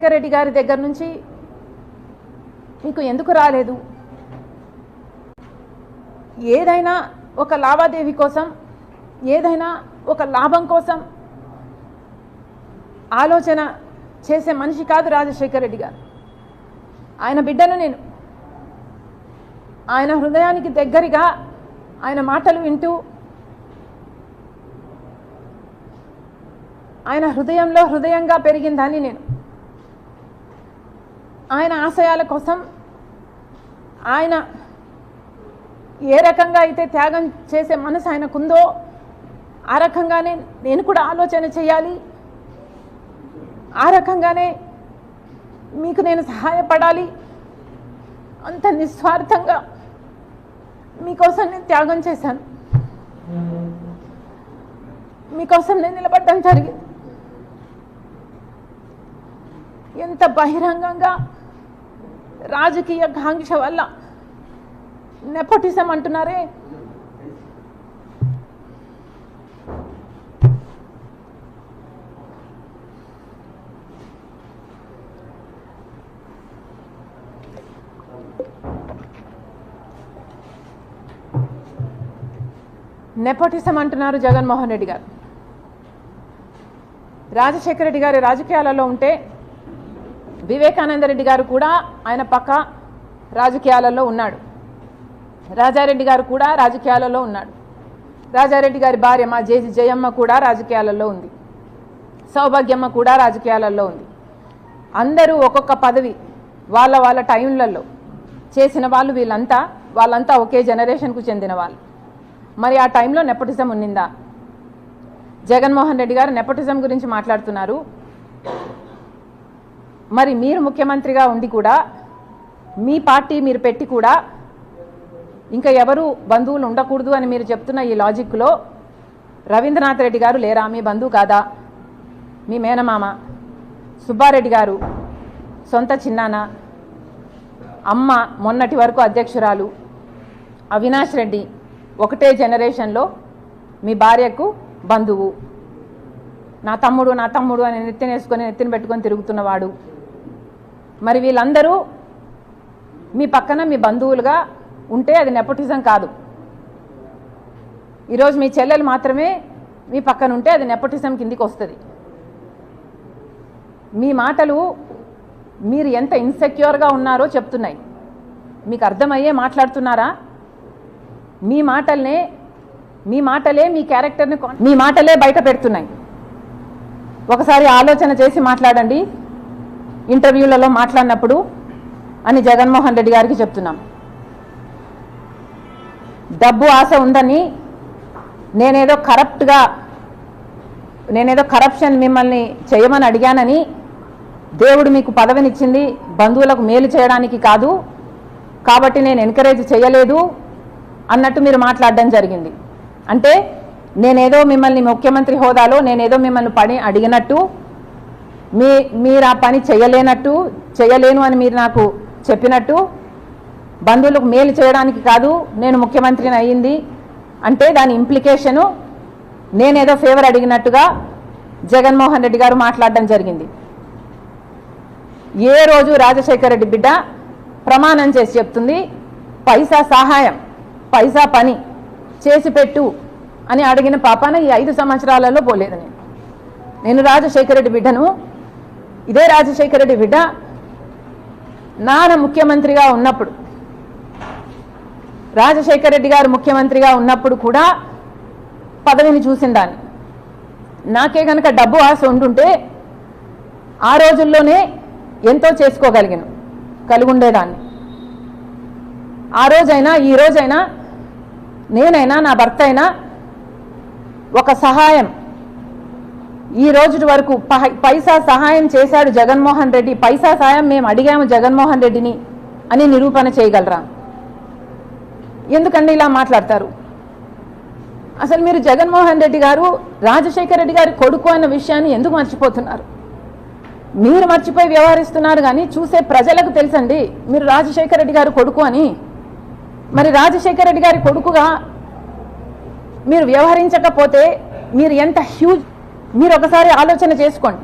రాజశేఖర రెడ్డి గారి దగ్గర నుంచి మీకు ఎందుకు రాలేదు? ఏదైనా ఒక లావాదేవీ కోసం ఏదైనా ఒక లాభం కోసం ఆలోచన చేసే మనిషి కాదు రాజశేఖర రెడ్డి గారు. ఆయన బిడ్డను నేను ఆయన హృదయానికి దగ్గరగా ఆయన మాటలు వింటూ ఆయన హృదయంలో హృదయంగా పెరిగిందని నేను ఆయన ఆశయాల కోసం ఆయన ఏ రకంగా అయితే త్యాగం చేసే మనసు ఆయనకుందో ఆ రకంగానే నేను కూడా ఆలోచన చేయాలి. ఆ రకంగానే మీకు నేను సహాయపడాలి. అంత నిస్వార్థంగా మీకోసం నేను త్యాగం చేశాను. మీకోసం నేను నిలబడడం జరిగింది. ఎంత బహిరంగంగా రాజకీయ కాంక్ష వల్ల నెపోటిజం అంటున్నారే నెపోటిజం అంటున్నారు జగన్మోహన్ రెడ్డి గారు. రాజశేఖర రెడ్డి గారి రాజకీయాలలో ఉంటే వివేకానంద రెడ్డి గారు కూడా ఆయన పక్క రాజకీయాలలో ఉన్నాడు. రాజారెడ్డి గారు కూడా రాజకీయాలలో ఉన్నాడు. రాజారెడ్డి గారి భార్య మా జేజి జయమ్మ కూడా రాజకీయాలలో ఉంది. సౌభాగ్యమ్మ కూడా రాజకీయాలలో ఉంది. అందరూ ఒక్కొక్క పదవి వాళ్ళ వాళ్ళ టైంలలో చేసిన వాళ్ళు వీళ్ళంతా వాళ్ళంతా ఒకే జనరేషన్కు చెందిన వాళ్ళు. మరి ఆ టైంలో నెపటిజం ఉన్నిందా? జగన్మోహన్ రెడ్డి గారు నెపటిజం గురించి మాట్లాడుతున్నారు. మరి మీరు ముఖ్యమంత్రిగా ఉండి కూడా మీ పార్టీ మీరు పెట్టి కూడా ఇంకా ఎవరు బంధువులు ఉండకూడదు అని మీరు చెప్తున్న ఈ లాజిక్లో రవీంద్రనాథ్ రెడ్డి గారు లేరా? మీ బంధువు కాదా? మీ మేనమామ? సుబ్బారెడ్డి గారు? సొంత చిన్నాన? అమ్మ మొన్నటి వరకు అధ్యక్షురాలు? అవినాష్ రెడ్డి ఒకటే జనరేషన్లో మీ భార్యకు బంధువు. నా తమ్ముడు నా తమ్ముడు అని నెత్తిన వేసుకొని నెత్తిన పెట్టుకొని తిరుగుతున్నవాడు మరి వీళ్ళందరూ మీ పక్కన మీ బంధువులుగా ఉంటే అది నెపోటిజం కాదు. ఈరోజు మీ చెల్లెలు మాత్రమే మీ పక్కన ఉంటే అది నెపోటిజం కిందికి వస్తుంది. మీ మాటలు మీరు ఎంత ఇన్సెక్యూర్గా ఉన్నారో చెప్తున్నాయి. మీకు అర్థమయ్యే మాట్లాడుతున్నారా? మీ మాటల్నే మీ మాటలే మీ క్యారెక్టర్ని మీ మాటలే బయట పెడుతున్నాయి. ఒకసారి ఆలోచన చేసి మాట్లాడండి. ఇంటర్వ్యూలలో మాట్లాడినప్పుడు అని జగన్మోహన్ రెడ్డి గారికి చెప్తున్నాం. డబ్బు ఆశ ఉందని నేనేదో కరప్ట్గా నేనేదో కరప్షన్ మిమ్మల్ని చేయమని అడిగానని దేవుడు మీకు పదవినిచ్చింది బంధువులకు మేలు చేయడానికి కాదు కాబట్టి నేను ఎంకరేజ్ చేయలేదు అన్నట్టు మీరు మాట్లాడడం జరిగింది. అంటే నేనేదో మిమ్మల్ని ముఖ్యమంత్రి హోదాలో నేనేదో మిమ్మల్ని పని అడిగినట్టు మీ మీరు ఆ పని చేయలేనట్టు చేయలేను అని మీరు నాకు చెప్పినట్టు బంధువులకు మేలు చేయడానికి కాదు నేను ముఖ్యమంత్రిని అయ్యింది అంటే దాని ఇంప్లికేషను నేనేదో ఫేవర్ అడిగినట్టుగా జగన్మోహన్ రెడ్డి గారు మాట్లాడడం జరిగింది. ఏ రోజు రాజశేఖర రెడ్డి బిడ్డ ప్రమాణం చేసి చెప్తుంది పైసా సహాయం పైసా పని చేసి పెట్టు అని అడిగిన పాపాన ఈ ఐదు సంవత్సరాలలో పోలేదు నేను. నేను రాజశేఖర రెడ్డి బిడ్డను ఇదే రాజశేఖర రెడ్డి బిడ్డ నాన్న ముఖ్యమంత్రిగా ఉన్నప్పుడు రాజశేఖర రెడ్డి గారు ముఖ్యమంత్రిగా ఉన్నప్పుడు కూడా పదవిని చూసిన దాన్ని. నాకే గనక డబ్బు ఆశ ఉండుంటే ఆ రోజుల్లోనే ఎంతో చేసుకోగలిగాను కలిగుండేదాన్ని. ఆ రోజైనా ఈ రోజైనా నేనైనా నా భర్త అయినా ఒక సహాయం ఈ రోజు వరకు పైసా సహాయం చేశాడు జగన్మోహన్ రెడ్డి. పైసా సహాయం మేము అడిగాము జగన్మోహన్ రెడ్డిని అని నిరూపణ చేయగలరా? ఎందుకండి ఇలా మాట్లాడతారు? అసలు మీరు జగన్మోహన్ రెడ్డి గారు రాజశేఖర రెడ్డి గారి కొడుకు అన్న విషయాన్ని ఎందుకు మర్చిపోతున్నారు? మీరు మర్చిపోయి వ్యవహరిస్తున్నారు కానీ చూసే ప్రజలకు తెలుసండి మీరు రాజశేఖర రెడ్డి గారు కొడుకు అని. మరి రాజశేఖర రెడ్డి గారి కొడుకుగా మీరు వ్యవహరించకపోతే మీరు ఎంత హ్యూజ్ మీరు ఒకసారి ఆలోచన చేసుకోండి.